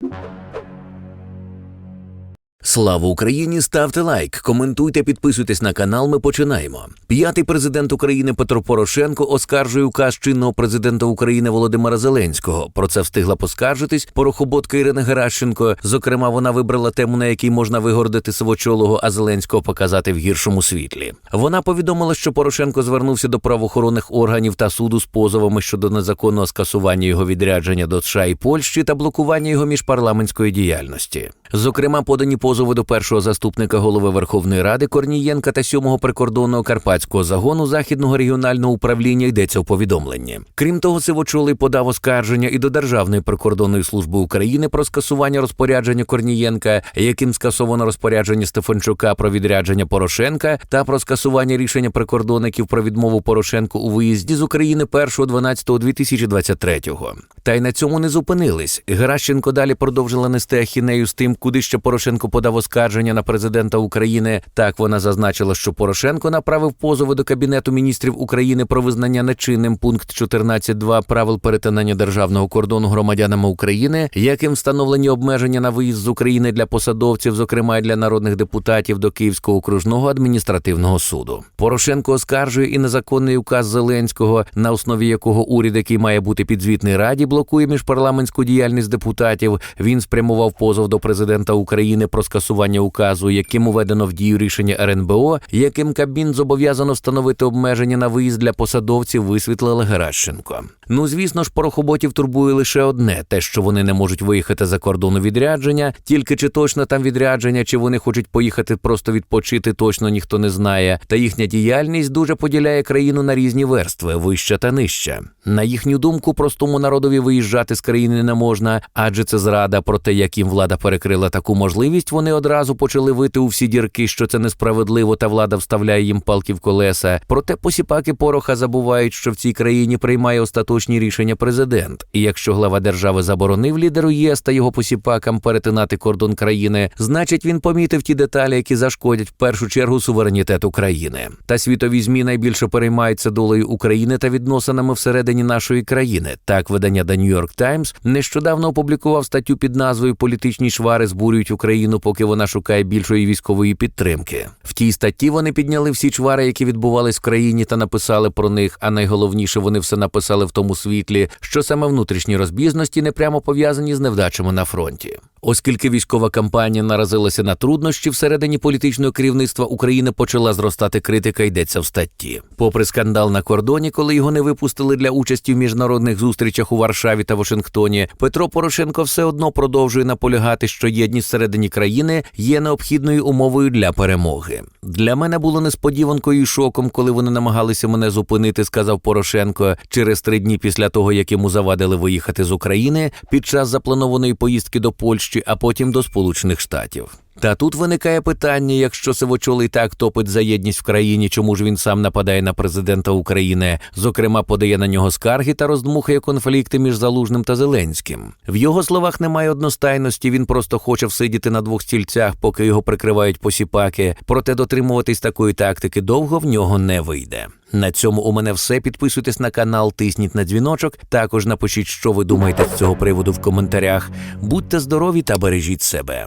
you Слава Україні! Ставте лайк, коментуйте, підписуйтесь на канал. Ми починаємо. П'ятий президент України Петро Порошенко оскаржує указ чинного президента України Володимира Зеленського. Про це встигла поскаржитись порохоботка Ірина Геращенко. Зокрема, вона вибрала тему, на якій можна вигордити Сивочолого, а Зеленського показати в гіршому світлі. Вона повідомила, що Порошенко звернувся до правоохоронних органів та суду з позовами щодо незаконного скасування його відрядження до США і Польщі та блокування його міжпарламентської діяльності. Зокрема, подані позови до першого заступника голови Верховної Ради Корнієнка та сьомого прикордонного карпатського загону західного регіонального управління йдеться у повідомленні. Крім того, Сивочолий подав оскарження і до Державної прикордонної служби України про скасування розпорядження Корнієнка, яким скасовано розпорядження Стефанчука про відрядження Порошенка та про скасування рішення прикордонників про відмову Порошенку у виїзді з України 1.12.2023. Та й на цьому не зупинились. Геращенко далі продовжила нести ахінею з тим, куди ще Порошенко подав оскарження на президента України. Так вона зазначила, що Порошенко направив позови до Кабінету міністрів України про визнання нечинним пункт 14.2 правил перетинання державного кордону громадянами України, яким встановлені обмеження на виїзд з України для посадовців, зокрема й для народних депутатів до Київського окружного адміністративного суду. Порошенко оскаржує і незаконний указ Зеленського, на основі якого уряд, який має бути підзвітний раді, блокує міжпарламентську діяльність депутатів. Він спрямував позов до президента України про скасування указу, яким уведено в дію рішення РНБО, яким Кабмін зобов'язано встановити обмеження на виїзд для посадовців, висвітлила Геращенко. Ну звісно ж, порохоботів турбує лише одне: те, що вони не можуть виїхати за кордон у відрядження, тільки чи точно там відрядження, чи вони хочуть поїхати просто відпочити, точно ніхто не знає. Та їхня діяльність дуже поділяє країну на різні верстви, вища та нижча. На їхню думку, простому народові виїжджати з країни не можна, адже це зрада. Проте, як їм влада перекрила таку можливість, вони одразу почали вити у всі дірки, що це несправедливо, та влада вставляє їм палки в колеса. Проте посіпаки пороха забувають, що в цій країні приймає остаточні рішення президент. І якщо глава держави заборонив лідеру ЄС та його посіпакам перетинати кордон країни, значить він помітив ті деталі, які зашкодять в першу чергу суверенітету країни. Та світові змі найбільше переймаються долею України та відносинами всередині нашої країни. Так, видання The New York Times нещодавно опублікував статтю під назвою Політичні швари збурюють Україну, поки вона шукає більшої військової підтримки. В тій статті вони підняли всі чвари, які відбувались в країні, та написали про них. А найголовніше, вони все написали в тому світлі, що саме внутрішні розбіжності не прямо пов'язані з невдачами на фронті. Оскільки військова кампанія наразилася на труднощі, всередині політичного керівництва України почала зростати критика, йдеться в статті. Попри скандал на кордоні, коли його не випустили для участі в міжнародних зустрічах у Варшаві та Вашингтоні, Петро Порошенко все одно продовжує наполягати, що єдність всередині країни є необхідною умовою для перемоги. Для мене було несподіванкою і шоком, коли вони намагалися мене зупинити, сказав Порошенко через три дні після того, як йому завадили виїхати з України під час запланованої поїздки до Польщі, а потім до Сполучених Штатів. Та тут виникає питання: якщо Сивочолий так топить за єдність в країні, чому ж він сам нападає на президента України, зокрема подає на нього скарги та роздмухає конфлікти між Залужним та Зеленським. В його словах немає одностайності. Він просто хоче всидіти на двох стільцях, поки його прикривають посіпаки. Проте дотримуватись такої тактики довго в нього не вийде. На цьому у мене все. Підписуйтесь на канал, тисніть на дзвіночок. Також напишіть, що ви думаєте з цього приводу в коментарях. Будьте здорові та бережіть себе.